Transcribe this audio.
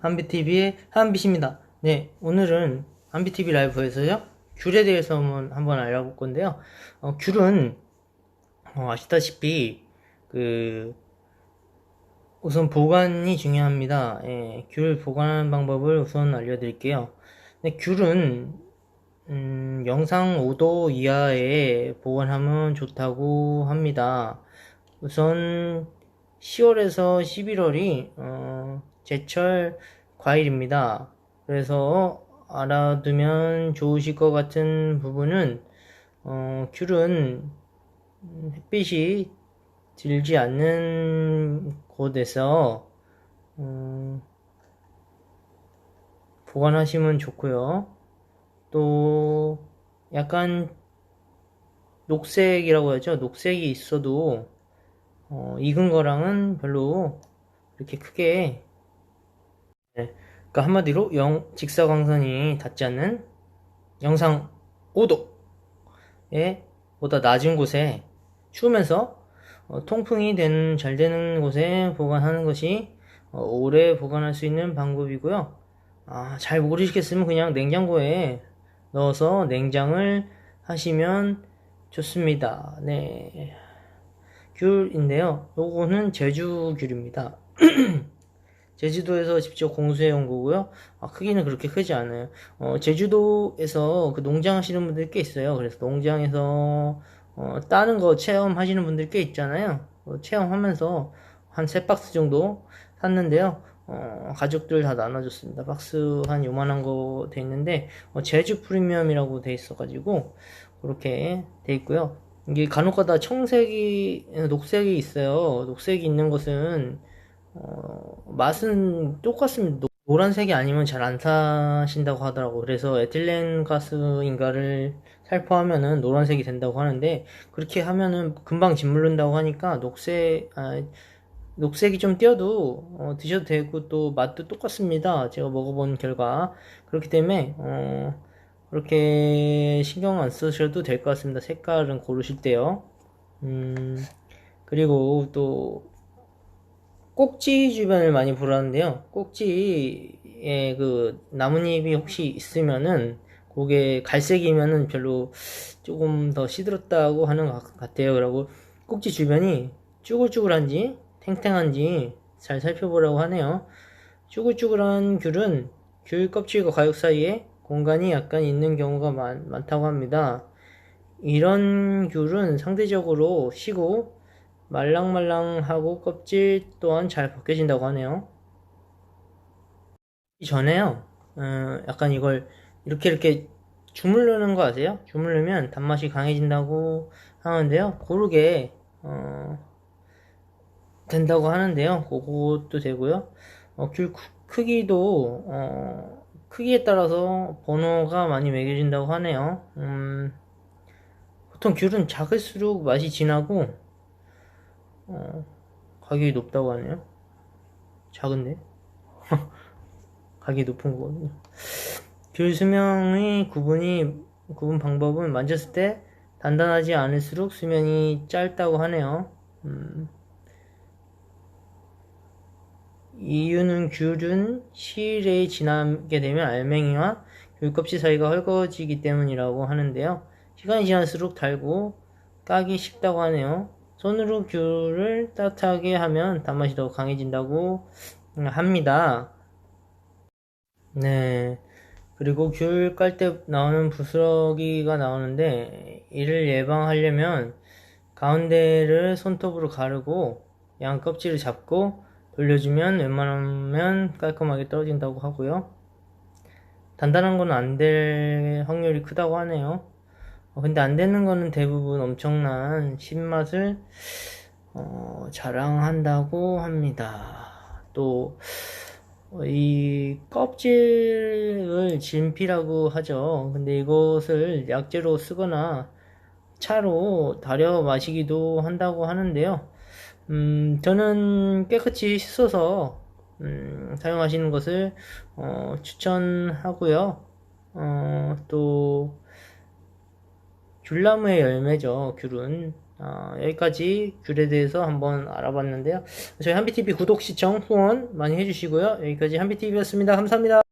한비TV의 한빛입니다. 네, 오늘은 한비TV 라이브에서요, 귤에 대해서 한번, 알아볼 건데요. 어, 귤은, 어, 아시다시피, 그, 우선 보관이 중요합니다. 예, 귤 보관하는 방법을 우선 알려드릴게요. 네, 귤은, 음, 영상 5도 이하에 보관하면 좋다고 합니다. 우선 10월에서 11월이 어, 제철 과일입니다. 그래서 알아두면 좋으실 것 같은 부분은 어, 귤은 햇빛이 들지 않는 곳에서 음, 보관하시면 좋고요. 또 약간 녹색이라고 하죠. 녹색이 있어도 어, 익은 거랑은 별로 이렇게 크게 네. 그러니까 한마디로 영, 직사광선이 닿지 않는 영상 5도에 보다 낮은 곳에 추우면서 어, 통풍이 되는, 잘 되는 곳에 보관하는 것이 어, 오래 보관할 수 있는 방법이고요. 아, 잘 모르시겠으면 그냥 냉장고에 넣어서 냉장을 하시면 좋습니다. 네. 귤인데요. 요거는 제주 귤입니다. 제주도에서 직접 공수해 온 거고요. 아, 크기는 그렇게 크지 않아요. 어, 제주도에서 그 농장 하시는 분들 꽤 있어요. 그래서 농장에서 어, 따는 거 체험하시는 분들 꽤 있잖아요. 어, 체험하면서 한 세 박스 정도 샀는데요. 어, 가족들 다 나눠줬습니다. 박스 한 요만한 거 돼 있는데 어, 제주 프리미엄이라고 돼 있어가지고 그렇게 돼 있고요. 이게 간혹가다 청색이 녹색이 있어요. 녹색이 있는 것은 어, 맛은 똑같습니다. 노- 노란색이 아니면 잘 안 사신다고 하더라고. 그래서 에틸렌 가스인가를 살포하면은 노란색이 된다고 하는데 그렇게 하면은 금방 짓물른다고 하니까 녹색 아, 녹색이 좀 띄어도 어, 드셔도 되고 또 맛도 똑같습니다. 제가 먹어본 결과 그렇기 때문에 어, 그렇게 신경 안 쓰셔도 될 것 같습니다. 색깔은 고르실 때요. 음, 그리고 또 꼭지 주변을 많이 보라는데요. 꼭지에 그 나뭇잎이 혹시 있으면은 그게 갈색이면은 별로 조금 더 시들었다고 하는 것 같아요. 그리고 꼭지 주변이 쭈글쭈글한지 탱탱한지 잘 살펴보라고 하네요. 쭈글쭈글한 귤은 귤 껍질과 가육 사이에 공간이 약간 있는 경우가 많, 많다고 합니다. 이런 귤은 상대적으로 시고 말랑말랑하고 껍질 또한 잘 벗겨진다고 하네요. 이 전에요, 어, 약간 이걸 이렇게 이렇게 주물르는 거 아세요? 주물르면 단맛이 강해진다고 하는데요. 고르게, 어, 된다고 하는데요. 그것도 되고요. 어, 귤 크- 크기도, 어, 크기에 따라서 번호가 많이 매겨진다고 하네요. 음, 보통 귤은 작을수록 맛이 진하고, 어, 가격이 높다고 하네요. 작은데? 가격이 높은 거거든요. 귤 수명의 구분이, 구분 방법은 만졌을 때 단단하지 않을수록 수명이 짧다고 하네요. 음, 이유는 귤은 시일에 지나게 되면 알맹이와 귤 껍질 사이가 헐거워지기 때문이라고 하는데요. 시간이 지날수록 달고 까기 쉽다고 하네요. 손으로 귤을 따뜻하게 하면 단맛이 더 강해진다고 합니다. 네. 그리고 귤 깔 때 나오는 부스러기가 나오는데 이를 예방하려면 가운데를 손톱으로 가르고 양 껍질을 잡고 돌려주면 웬만하면 깔끔하게 떨어진다고 하고요. 단단한 건 안 될 확률이 크다고 하네요. 어, 근데 안 되는 거는 대부분 엄청난 신맛을 어, 자랑한다고 합니다. 또, 어, 이 껍질을 진피라고 하죠. 근데 이것을 약재로 쓰거나 차로 달여 마시기도 한다고 하는데요. 음, 저는 깨끗이 씻어서 음, 사용하시는 것을 어, 추천하고요. 어, 또 귤나무의 열매죠. 귤은 어, 여기까지 귤에 대해서 한번 알아봤는데요. 저희 한비TV 구독, 시청, 후원 많이 해주시고요. 여기까지 한비TV였습니다. 감사합니다.